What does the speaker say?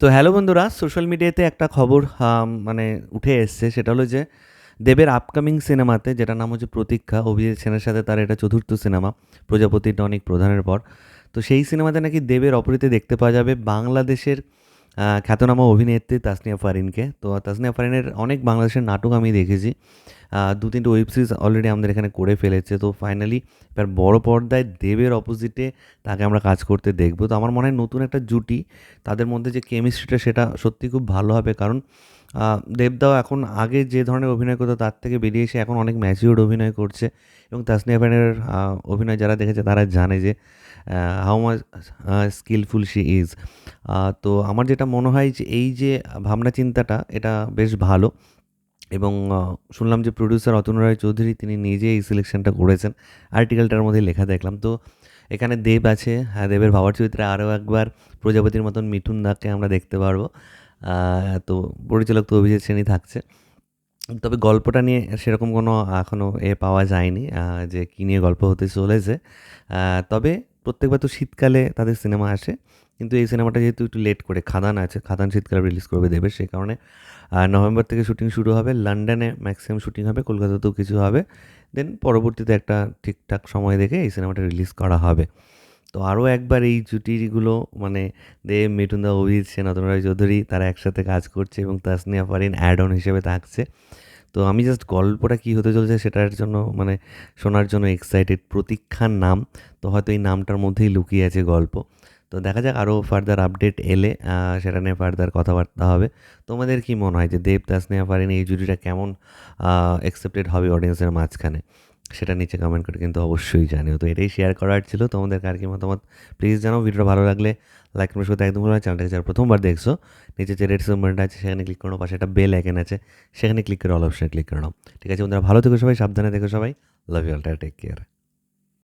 তো হ্যালো বন্ধুরা সোশ্যাল মিডিয়াতে একটা খবর মানে উঠে এসছে, সেটা হলো যে দেবের আপকামিং সিনেমাতে যেটা নাম হচ্ছে প্রতীক্ষা, অভিজিৎ সেনের সাথে তার এটা চতুর্থ সিনেমা প্রজাপতি টনিক প্রধানের পর, তো সেই সিনেমাতে নাকি দেবের অপরিতে দেখতে পাওয়া যাবে বাংলাদেশের খ্যাতনামা অভিনেত্রী তাসনিয়া ফারিনকে, তো তাসনিয়া ফারিনের অনেক বাংলাদেশের নাটক আমি দেখেছি দু তিনটে ওয়েব সিরিজ অলরেডি আমাদের এখানে করে ফেলেছে। তো ফাইনালি এবার বড় পর্দায় দেবের অপোজিটে তাকে আমরা কাজ করতে দেখব। তো আমার মনে হয় নতুন একটা জুটি, তাদের মধ্যে যে কেমিস্ট্রিটা সেটা সত্যি খুব ভালো হবে। কারণ দেবদাও এখন আগে যে ধরনের অভিনয় করতো তার থেকে বেরিয়ে এসে এখন অনেক ম্যাচিউর্ড অভিনয় করছে। এবং তাসনিয়া ফানের অভিনয় যারা দেখেছে তারা জানে যে how much skillful she is তো আমার যেটা মনে হয় যে এই যে ভাবনা চিন্তাটা এটা বেশ ভালো। এবং শুনলাম যে প্রডিউসার অতুল রায় চৌধুরী তিনি নিজে এই সিলেকশনটা করেছেন। আর্টিকেলটার মধ্যে লেখা দেখলাম। তো এখানে দেব আছে। হ্যাঁ দেবের ভাবার চরিত্রে আরও একবার প্রজাপতির মতন মিঠুন দাকে আমরা দেখতে পারব। তো পরিচালক তো অভিজিৎ সেনই থাকছে। তবে গল্পটা নিয়ে সেরকম কোনো এখনও এ পাওয়া যায়নি যে কী নিয়ে গল্প হতে চলেছে। তবে প্রত্যেকবার তো শীতকালে তাদের সিনেমা আসে, কিন্তু এই সিনেমাটা যেহেতু একটু লেট করে, খাদান আছে, খাদান শীতকালে রিলিজ করবে দেবে সেই কারণে। নভেম্বর থেকে শুটিং শুরু হবে লন্ডনে ম্যাক্সিমাম শুটিং হবে, কলকাতাতেও কিছু হবে দেন পরবর্তীতে একটা ঠিকঠাক সময় দেখে এই সিনেমাটা রিলিজ করা হবে। তো আরও একবার এই জুটিগুলো মানে দেব, মিঠুনদা, অভিজিৎ সেন অতন রায় চৌধুরী, তারা একসাথে কাজ করছে এবং তাসনিয়া ফারিন অ্যাড অন হিসেবে থাকছে। তো আমি জাস্ট গল্পটা কী হতে চলেছে সেটার জন্য মানে শোনার জন্য এক্সাইটেড প্রতীক্ষার নাম। তো হয়তো এই নামটার মধ্যেই লুকিয়ে আছে গল্প। তো দেখা যাক আরও ফার্দার আপডেট এলে সেটা নিয়ে ফার্দার কথাবার্তা হবে। তোমাদের কি মনে হয় যে দেবদাস নেহা এই জুটিটা কেমন অ্যাকসেপ্টেড হবে অডিয়েন্সের মাঝখানে? সেটা নিচে কমেন্ট করে কিন্তু অবশ্যই জানিও। তো এটাই শেয়ার করার ছিল। তোমাদের কার কি মতামত? প্লিজ জানাও ভিডিও ভালো লাগলে লাইক করে শুধু একদম ভালো চ্যানেলটাকে যারা প্রথমবার দেখছ, নিচে যে রেড সিম্বলটা আছে, সেখানে ক্লিক করো, পাশে একটা বেল আইকন আছে, সেখানে ক্লিক করে অল অপশনে ক্লিক করে ঠিক আছে বন্ধুরা, ভালো থেকো সবাই, সাবধানে থেকো সবাই। Love you all take care